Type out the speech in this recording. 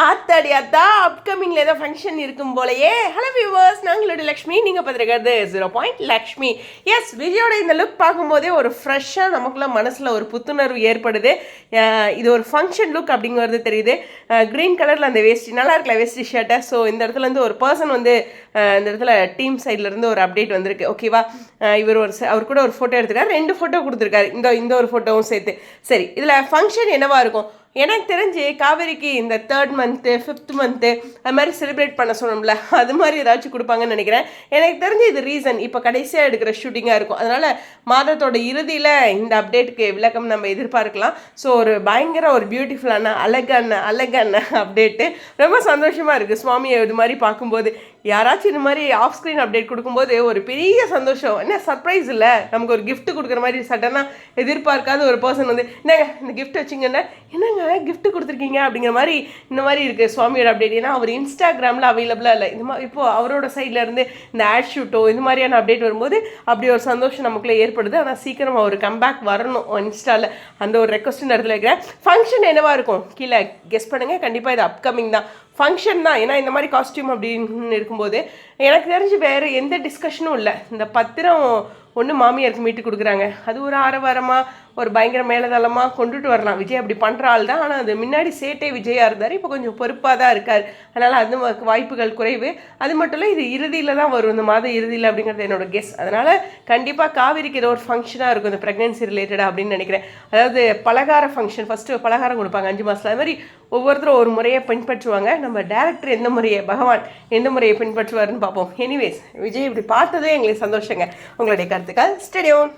ஆத்தாடி அத்தா அப்கமிங்கில் ஏதோ ஃபங்க்ஷன் இருக்கும் போலயே. ஹலோ வியூவர்ஸ் நாங்களோட லக்ஷ்மி நீங்கள் பார்த்துருக்கிறது ஜீரோ பாயிண்ட் லக்ஷ்மி. எஸ் விஜயோட இந்த லுக் பார்க்கும்போதே ஒரு ஃப்ரெஷ்ஷாக நமக்குள்ள மனசில் ஒரு புத்துணர்வு ஏற்படுது. இது ஒரு ஃபங்க்ஷன் லுக் அப்படிங்கிறது தெரியுது. க்ரீன் கலரில் அந்த வேஷ்டி நல்லா இருக்கல வேஷ்டி ஷர்ட்டை ஸோ இந்த இடத்துல இருந்து ஒரு பர்சன் வந்து இந்த இடத்துல டீம் சைட்லேருந்து ஒரு அப்டேட் வந்திருக்கு. ஓகேவா இவர் ஒரு ச- அவர் கூட ஒரு ஃபோட்டோ எடுத்துருக்காரு. ரெண்டு ஃபோட்டோ கொடுத்துருக்காரு. இந்த இந்த ஒரு ஃபோட்டோவும் சேர்த்து. சரி இதில் ஃபங்க்ஷன் என்னவாக இருக்கும்? எனக்கு தெரிஞ்சு காவேரிக்கு இந்த தேர்ட் மந்த்து ஃபிஃப்த் மந்த்து அது மாதிரி செலிப்ரேட் பண்ண சொன்னோம்ல அது மாதிரி ஏதாச்சும் கொடுப்பாங்கன்னு நினைக்கிறேன். எனக்கு தெரிஞ்சு இது ரீசன் இப்போ கடைசியாக எடுக்கிற ஷூட்டிங்காக இருக்கும். அதனால் மாதத்தோட இறுதியில் இந்த அப்டேட்டுக்கு விளக்கம் நம்ம எதிர்பார்க்கலாம். ஸோ ஒரு பயங்கர ஒரு பியூட்டிஃபுல்லான அழகான அழகான அப்டேட்டு ரொம்ப சந்தோஷமாக இருக்குது சுவாமியை இது மாதிரி பார்க்கும்போது. யாராச்சும் இந்த மாதிரி ஆஃப் ஸ்க்ரீன் அப்டேட் கொடுக்கும்போது ஒரு பெரிய சந்தோஷம். என்ன சர்ப்ரைஸ் இல்லை? நமக்கு ஒரு கிஃப்ட் கொடுக்குற மாதிரி சடனாக எதிர்பார்க்காத ஒரு பர்சன் வந்து என்னங்க இந்த கிஃப்ட் வச்சிங்கன்னா என்னங்க கிஃப்ட் கொடுத்துருக்கீங்க? அப்படிங்கிற மாதிரி இந்த மாதிரி இருக்குது சுவாமியோட அப்டேட் ஏன்னா அவர் இன்ஸ்டாகிராமில் அவைலபிளாக இல்லை. இந்த மாதிரி இப்போது அவரோட சைடில் இருந்து இந்த ஆட் ஷூட்டோ இந்த மாதிரியான அப்டேட் வரும்போது அப்படி ஒரு சந்தோஷம் நமக்குள்ளே ஏற்படுது. ஆனால் சீக்கிரம் அவர் கம்பேக் வரணும். இன்ஸ்டாவில் அந்த ஒரு ரெக்வஸ்ட் இடத்துல இருக்கிறேன். ஃபங்க்ஷன் என்னவாக இருக்கும்? கீழே கெஸ் பண்ணுங்கள் கண்டிப்பாக இது அப்கமிங் தான். ஃபங்க்ஷன் தான். ஏன்னா இந்த மாதிரி காஸ்டியூம் அப்படின்னு இருக்கும் இருக்கும்போது எனக்கு தெரிஞ்சு வேறு எந்த டிஸ்கஷனும் இல்லை. இந்த பத்திரம் ஒன்று மாமியாருக்கு மீட்டு கொடுக்குறாங்க. அது ஒரு ஆரவாரமாக ஒரு பயங்கர மேலதளமாக கொண்டுட்டு வரலாம். விஜய் அப்படி பண்ணுற ஆள் தான். ஆனால் அது முன்னாடி சேட்டை விஜயா இருந்தார். இப்போ கொஞ்சம் பொறுப்பாக தான் இருக்கார். அதனால் அது வாய்ப்புகள் குறைவு. அது மட்டும் இல்லை இது இறுதியில் தான் வரும். இந்த மாதம் இறுதியில் அப்படிங்கிறது என்னோட கெஸ் அதனால் கண்டிப்பாக காவிரிக்கு ஏதோ ஒரு ஃபங்க்ஷனாக இருக்கும். இந்த ப்ரெக்னென்சி ரிலேட்டடாக அப்படின்னு நினைக்கிறேன். அதாவது பலகார ஃபங்க்ஷன் ஃபஸ்ட்டு பலகாரம் கொடுப்பாங்க. அஞ்சு மாதத்தில் அது மாதிரி ஒவ்வொருத்தரும் ஒரு முறையை பின்பற்றுவாங்க. நம்ம டேரக்டர் எந்த முறையை பகவான் எந்த முறையை பின்பற்றுவாருன்னு பார்ப்போம். எனிவேஸ் விஜய் இப்படி பார்த்ததே எங்களுக்கு சந்தோஷங்க. உங்களுடைய கருத்துக்கள் ஸ்டேடியோன்